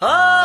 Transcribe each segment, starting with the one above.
Oh!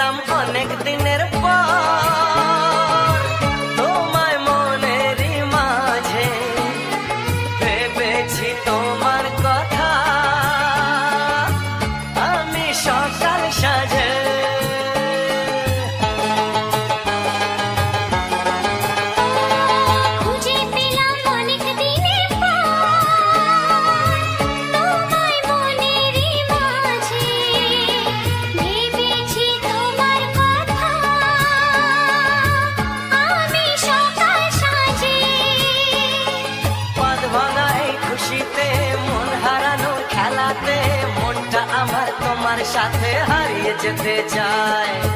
পেলাম অনেক দিনের পর যেতে চায়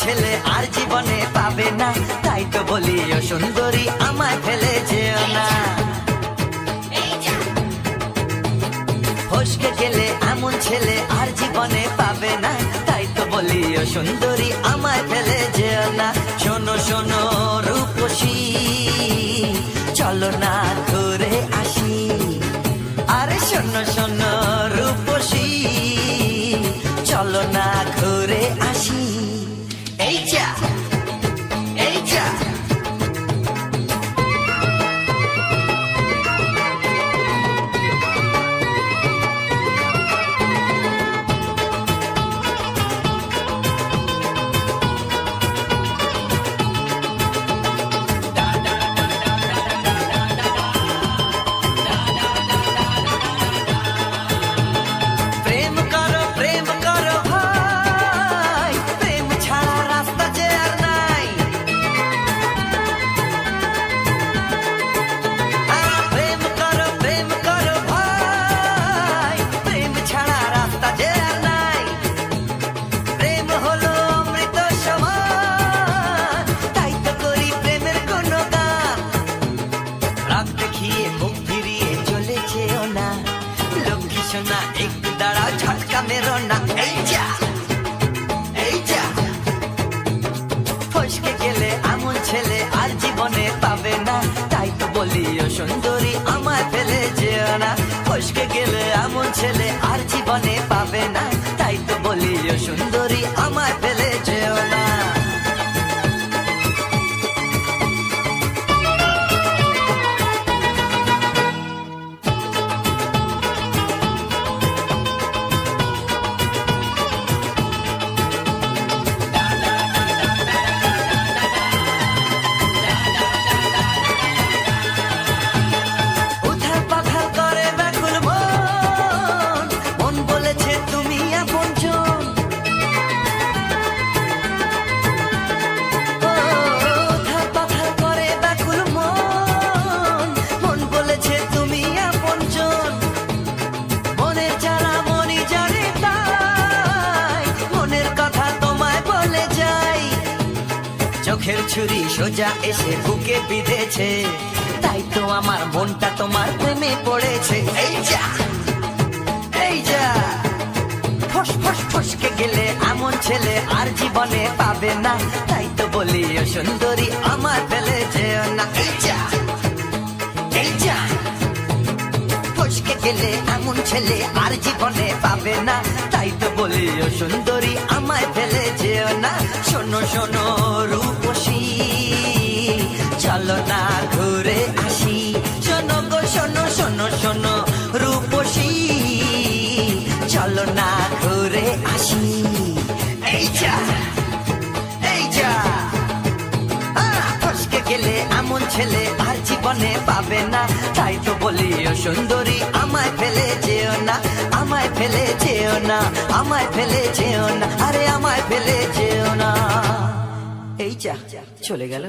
ছেলে আর জীবনে পাবে না। তাই তো বলি ও সুন্দরী আমায় ফেলে যেও না। ফসকে গেলে এমন ছেলে আর জীবনে পাবে না। তাই তো বলি ও সুন্দরী আমায় ফেলে যেও না। শোনো শোনো রূপসী, চলো না ঘুরে আসি। আরে শোনো শোনো রূপসী। লক্ষ্মী সোনা একটু ঝটকা মেরো না এই যা এই যা ফসকে গেলে এমন ছেলে আর জীবনে পাবে না তাই তো বলি ও সুন্দরী আমায় ফেলে যেও না ফসকে গেলে এমন ছেলে আর জীবনে পাবে না তাই তো বলি ও সুন্দরী আমায় ছুরি সোজা এসে বুকে বিঁধেছে। তাই তো আমার মনটা তোমার প্রেমে পড়েছে। এই যা এই যা। ফস ফস, ফসকে গেলে এমন ছেলে আর জীবনে পাবে না। তাই তো বলি, ও সুন্দরী আমার ফেলে যেও না। এই যা এই যা। ফসকে গেলে এমন ছেলে আর জীবনে পাবে না। তাই তো বলি, ও সুন্দরী আমায় ফেলে যেও না। শোনো শোনো, রূপসী শোনো রূপসী। চলো না ঘুরে আসি। এই যা এই যা। গেলে এমন ছেলে আর জীবনে পাবে না। তাই তো বলি ও সুন্দরী, আমায় ফেলে যেও না। আমায় ফেলে যেও না, আমায় ফেলে যেও না। আরে আমায় ফেলে যেও না। এই যা, চলে গেল।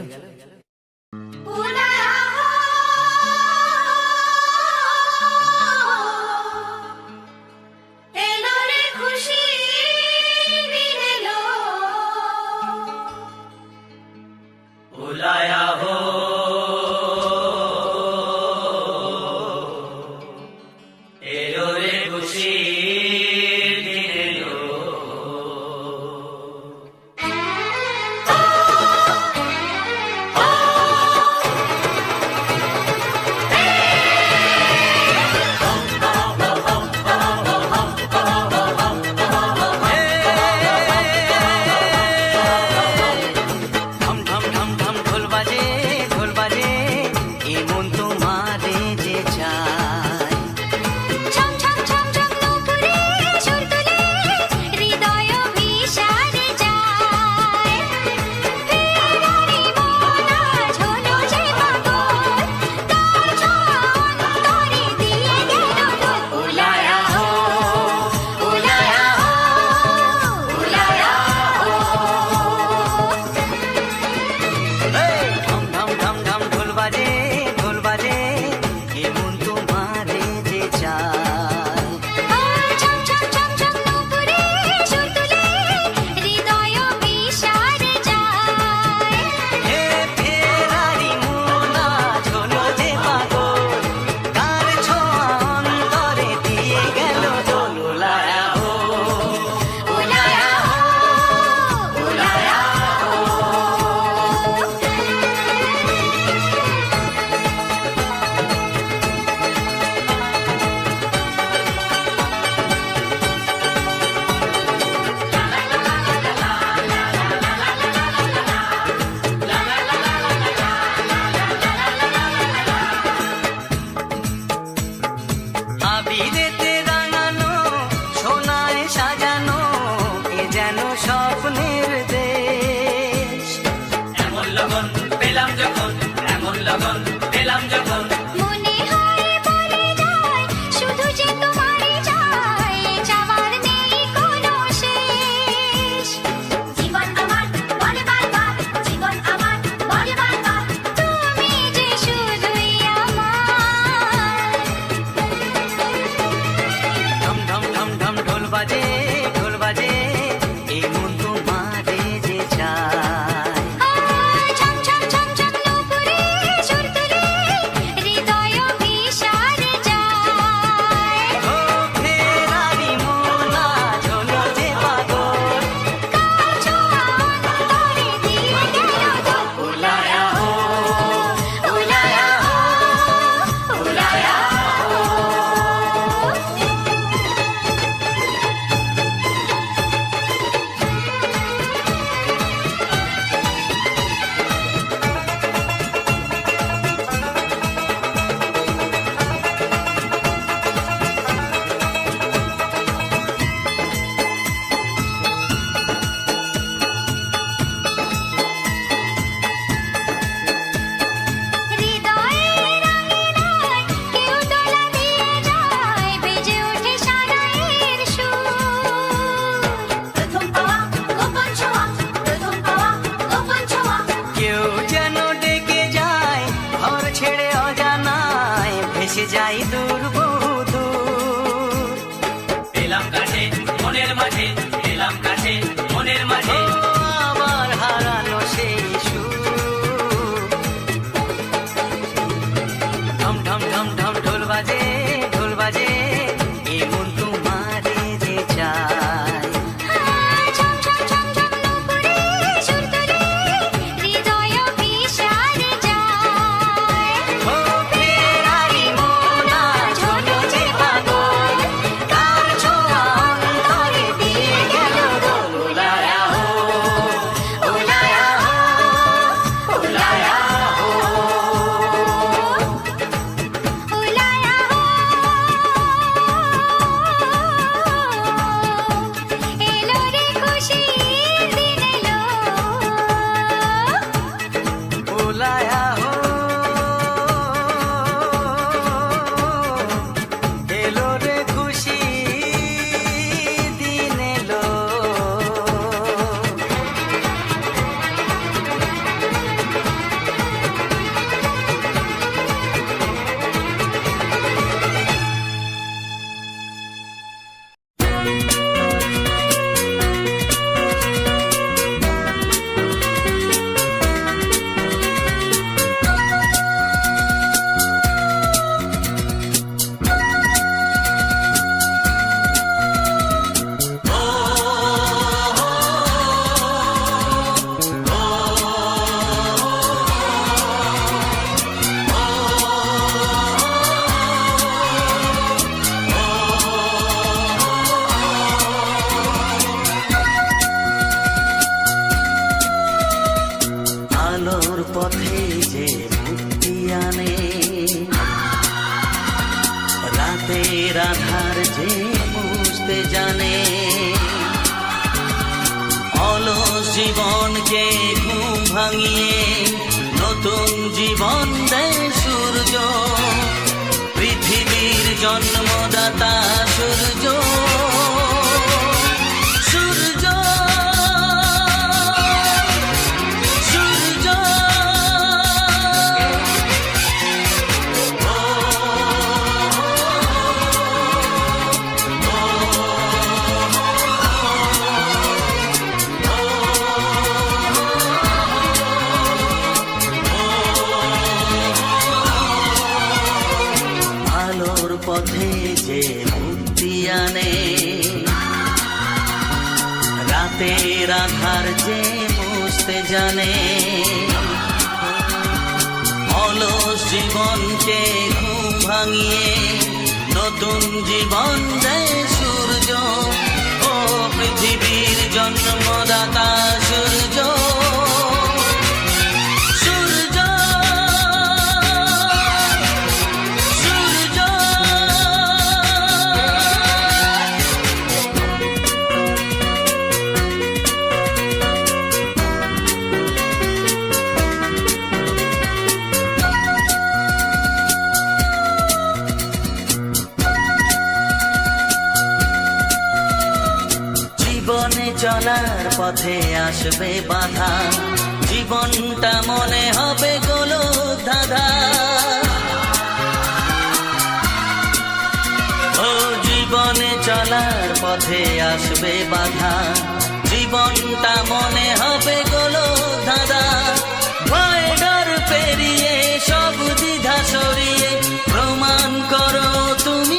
নিয়ে নতুন জীবন দেয় সূর্য। পৃথিবীর জন্মদাতা মঞ্চে ঘুম ভাঙিয়ে নতুন জীবন দেয় সূর্য। ও পৃথিবীর জন্মদাতা সূর্য পথে আসবে বাধা। জীবনটা মনে হবে গোলো দাদা ও জীবনে চলার পথে আসবে বাধা। জীবনটা মনে হবে গোলো দাদা ভয় পেরিয়ে সব দ্বিধা সরিয়ে প্রমাণ করো তুমি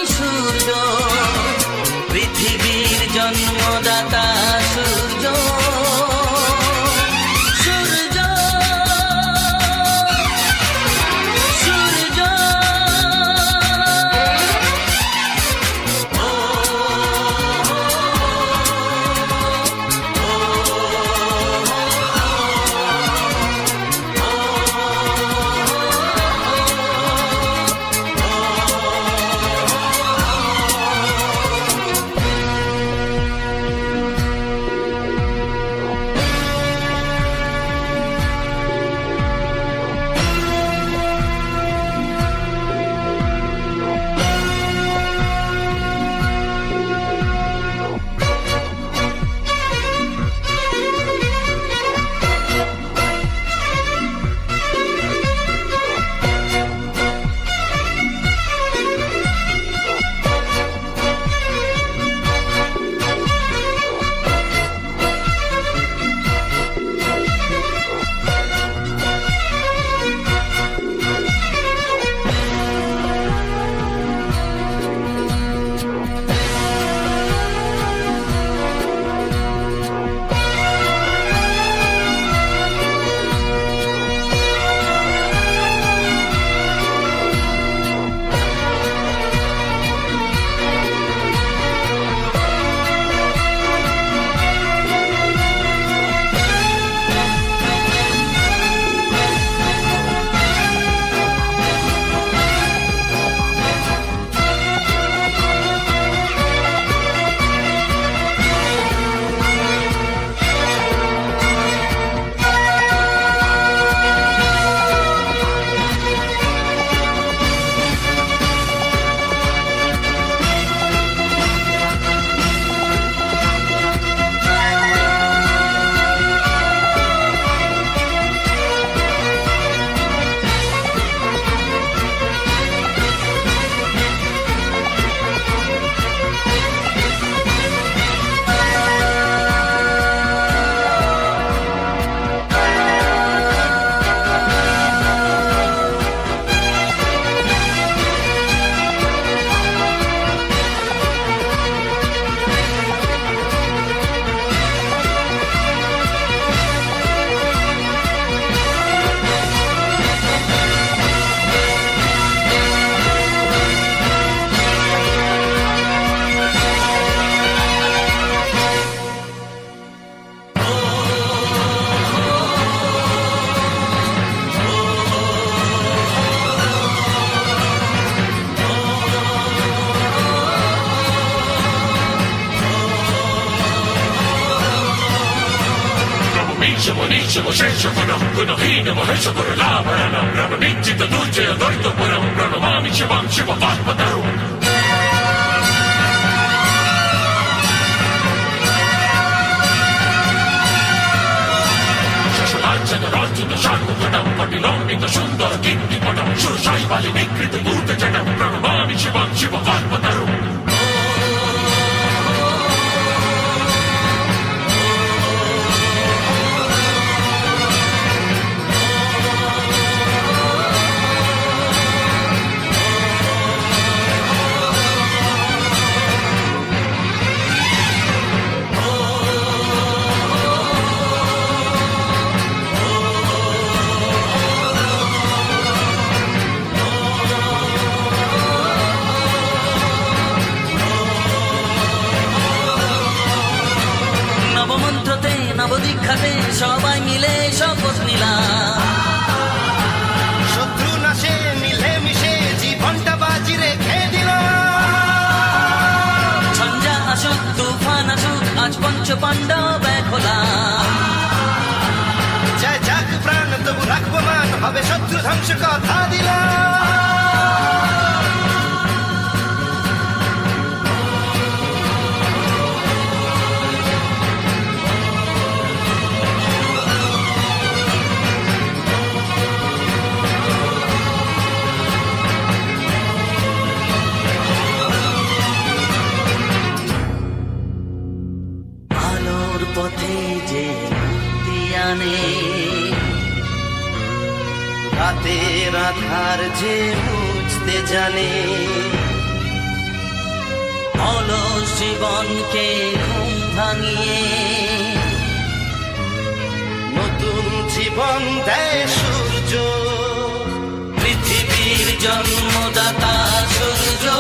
Vincimo, vincimo, senšavano, kuno hinamo, hesavaro, laavarana, rano mitsita, tulce ja tortupana, rano maamici, vamčiva, vahvataru. Lancada, roncida, sarkupana, patilonnita, sundara, kittipana, sursaivali, mikrita, muuttajana, rano maamici, vamčiva, vahvataru. নবমন্ত্রতে আধার যে বুঝতে জানে। অলস জীবনকে ঘুম ভাঙিয়ে। নতুন জীবন দেয় সূর্য। পৃথিবীর জন্মদাতা সূর্য।